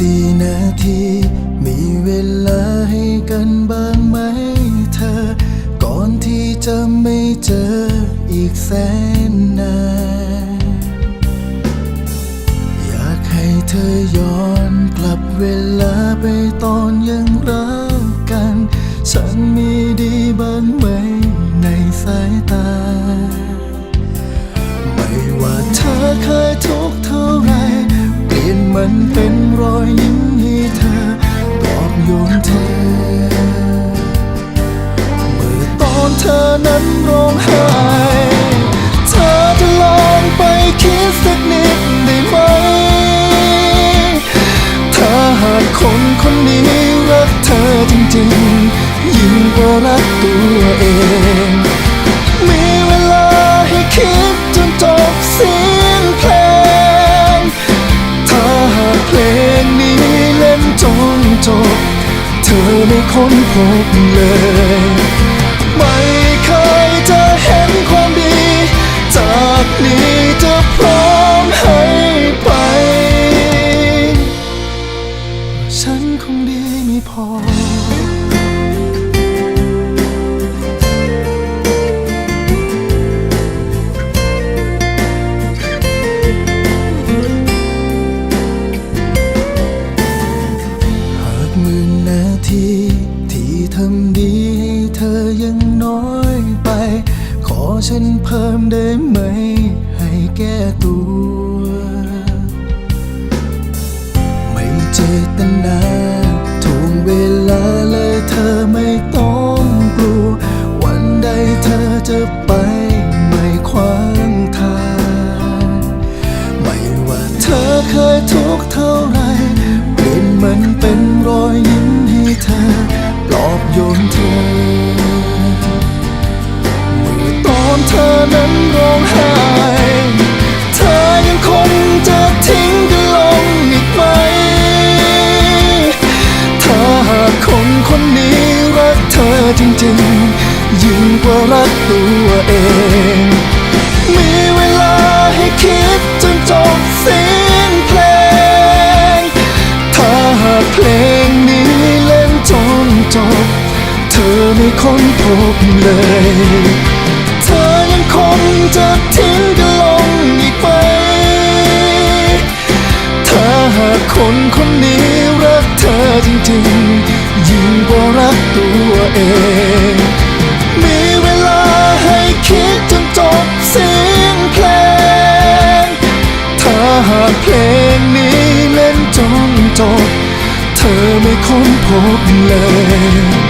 สี่นาที มีเวลาให้กันบ้างไหมเธอ ก่อนที่จะไม่เจออีกแสนนานอยากให้เธอย้อนกลับเวลาไปตอนยัง มันเป็นรอยยิ้มให้เธอปลอบโยนเธอ เมื่อตอนเธอนั้นร้องไห้ เธอจะลองไปคิดสักนิดได้ไหม ถ้าหากคนคนนี้รักเธอจริงๆ ยิ่งกว่ารักตัวเอง เธอไม่ค้นพบเลย ไม่เคยจะเห็นความดี จากนี้จะพร้อมให้ไป ฉันคงดีไม่พอ ขอฉันเพิ่มได้ไหม ให้แก้ตัว ไม่เจตนาทวงเวลาเลยเธอไม่ต้องกลัว วันใดเธอจะไป รักตัวเอง มีเวลาให้คิดจนจบสียงเพลง ถ้าหากเพลงนี้เล่นจนจบ เธอไม่ค้นพบเลย เธอยังคงจะทิ้งกันลงอีกไหมถ้าหากคนคนนี้รักเธอจริงๆ ยิ่งกว่ารักตัวเองาหาเพลงนี้เล่นจนจบ เธอไม่ค้นพบเลย